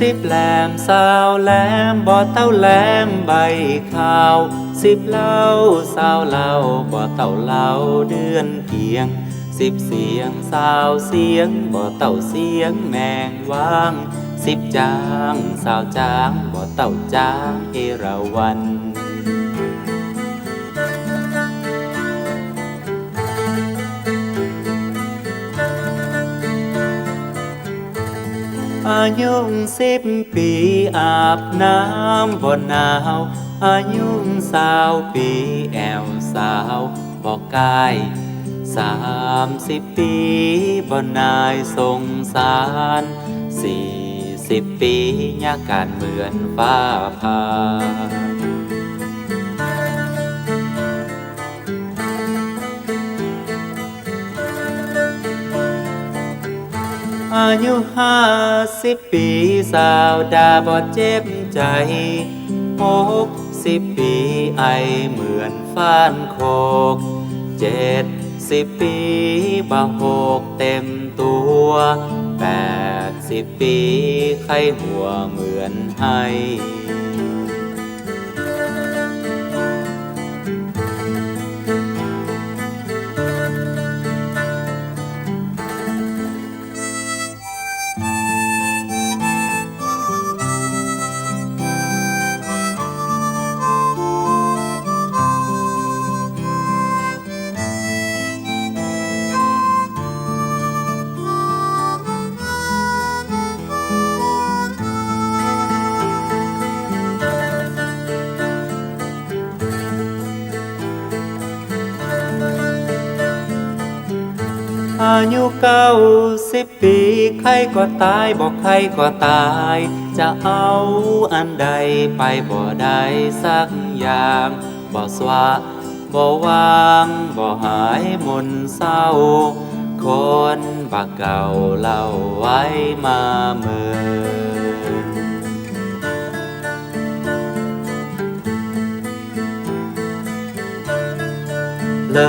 สิบแหลมสาวแหลมบ่อเต้าแหลมใบขาว สิบเหล่าสาวเหล่าบ่อเต้าเหล่าเดือนเกียง สิบเสียงสาวเสียงบ่อเต้าเสียงแมงว่าง สิบจางสาวจางบ่อเต้าจางเอราวัน อายุสิบปีอาบน้ำบนหนาว อายุสาวปีแอวสาวบอกกายสามสิบปีบนนายสงสารสี่สิบปียาการเหมือนฟ้าผ่า อายุห้าสิบปีสาวดาบอดเจ็บใจหกสิบปีไอเหมือนฟ้านโคกเจ็ดสิบปีบะหกเต็มตัวแปดสิบปีไข้หัวเหมือนไห้อ ยุเก้าสิบปี ใครก็ตายบอกใครก็ตาย จะเอาอันใดไปบ่ได้สักอย่างบ่สวะบ่วางบ่หายมนเศร้า คนบักเก่าเล่าไว้มาเมื่อเลิ